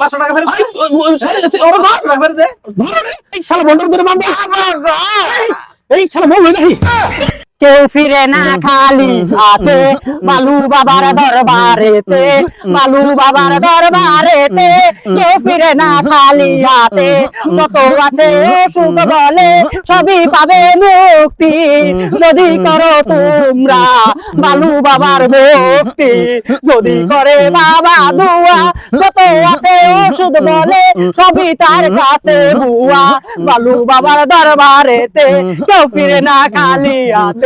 পাঁচশো টাকা ফেরত। ওরে ধর, টাকা ফেরত দে। এই শালা বন্ধর ধরে মারবে। এই শালা বলবে নাকি কেউ ফিরে না খালি হাতে। বালু বাবার দরবারেতে বালু বাবার দরবারেতে কেউ ফিরে না খালি হাতে। যত আছে সুখ বলে সবই পাবে মুক্তি। যদি করো তোমরা বালু বাবার ভক্তি যদি করে বাবা দুয়া যত আছে ওষুধ বলে সবই তার কাছে বুয়া বালু বাবার দরবারেতে কেউ ফিরে না খালি হাতে।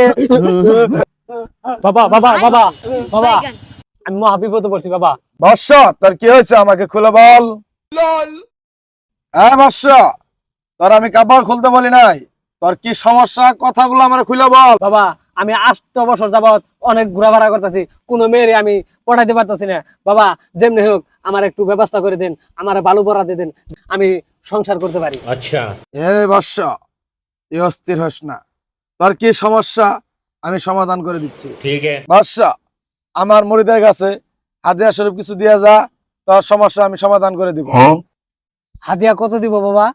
বাবা বাবা বাবা বাবা। আমি মহাবিপদে পড়ছি বাবা। বর্ষ তোর কি হয়েছে? আমাকে খুলে বল। হ্যাঁ বর্ষ তোর আমি কাপড় খুলতে বলি নাই। তোর কি সমস্যা? কথাগুলো আমার খুলে বল। বাবা আমি আষ্ট বছর যাবত অনেক ঘোরাফেরা করতেছি। কোনো মেয়েরে আমি পড়াইতে পারতেছি না। বাবা যেমনি হোক আমার একটু ব্যবস্থা করে দেন আমার বালু ভালো পড়াতে দেন। আমি সংসার করতে পারি। আচ্ছা। এ বর্ষ তুই অস্থির হস না। তোর কি সমস্যা? আমি সমাধান করে দিচ্ছি। ঠিক বর্ষ আমার মরিদের কাছে হাদিয়া স্বরূপ কিছু দিয়া যা তোর সমস্যা আমি সমাধান করে দিব। হাদিয়া কত দিব বাবা?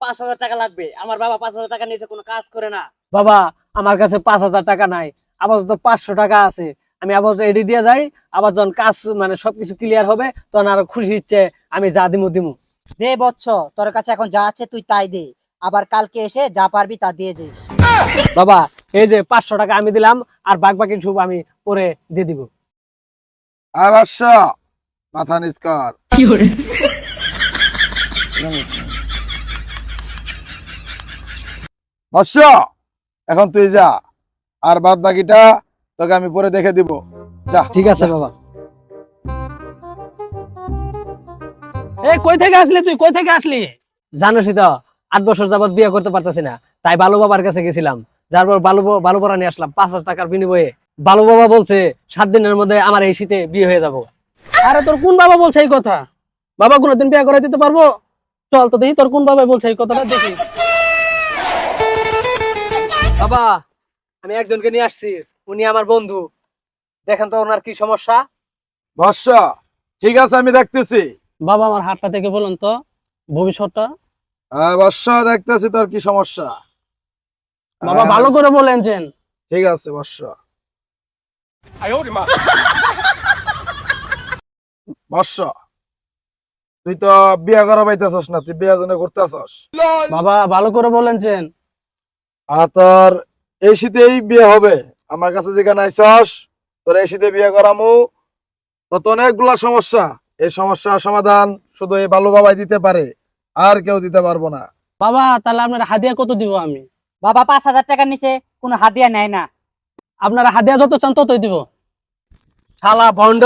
পাঁচ হাজার টাকা লাগবে। আমার বাবা পাঁচ হাজার টাকা নিয়েছে কোনো কাজ করে না। বাবা আমার কাছে পাঁচ হাজার টাকা নাই। আপাতত পাঁচশো টাকা আছে। আমি আপাতত এডি দিয়ে যাই আবার যখন কাজ মানে সবকিছু ক্লিয়ার হবে তখন আরও খুশি ইচ্ছে আমি যা দিমু দিমু। দে বচ্চ তোর কাছে এখন যা আছে তুই তাই দে। আবার কালকে এসে যা পারবি তা দিয়ে যাইস। বাবা এই যে পাঁচশো টাকা আমি দিলাম আর বাক বাকি সব আমি পরে দিয়ে দিব। মাথা নিচ কর। এখন তুই যা। আর বাদ বাকিটা তোকে আমি পরে দেখে দিব। যা। ঠিক আছে বাবা। এই কই থেকে আসলি তুই? কই থেকে আসলি? জানোসই তো আট বছর যাবত বিয়ে করতে পারতেছি না। তাই বালু বাবার কাছে গেছিলাম। যার পর বালু বালু পরা নিয়ে আসলাম। পাঁচ হাজার টাকার বিনিময়ে। বালু বাবা বলছে সাত দিনের মধ্যে আমার এই শীতে বিয়ে হয়ে যাব। আরে তোর কোন বাবা বলছে এই কথা? বাবা কোনোদিন বিয়ে করে দিতে পারব? চল তো দেখি তোর কোন বাবা বলছে এই কথাটা দেখি। বাবা আমি একজনকে নিয়ে আসছি। উনি আমার বন্ধু। দেখেন তো ওনার কি সমস্যা? বর্ষ ঠিক আছে আমি দেখতেছি। বাবা আমার হাতটা থেকে বলুন তো ভবিষ্যৎটা। বর্ষ দেখতেছি তোর কি সমস্যা। বাবা ভালো করে বলেন চেন। ঠিক আছে বর্ষ বর্ষ তুই তো বিয়া করা পাইতেছস না তুই বিয়া জন্য করতেছস বাবা ভালো করে বলেন চেন। আর তোর এই শীতেই বিয়ে হবে। আমার কাছে যেখানে আইসস তোর এই শীতে বিয়ে করামু। তো তো অনেকগুলা সমস্যা। এই সমস্যার সমাধান শুধু এই বালু বাবাই দিতে পারে আর কেউ দিতে পারব না। বাবা তাহলে আপনার হাদিয়া কত দিব আমি? বাবা পাঁচ হাজার টাকা নিচে কোনো হাদিয়া নেয় না আপনারা হাদিয়া যত চান ততই দিব শালা ভন্ড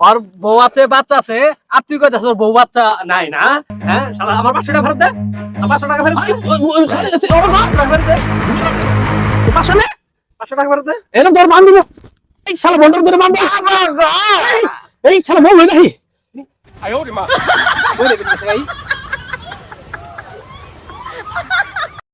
ওর বউ আছে বাচ্চা আছে আর তুই ওর বউ বাচ্চা নাই না হ্যাঁ শালা আমার পাঁচশো টাকা ফেরত দে আমার পাঁচশো টাকা ফেরত দে ওরে টাকা নে ফেরত দে মান দিব এই শালা ভন্ড ধরে মারবে এই শালা বলবে নাকি বলে দিতেছে ভাই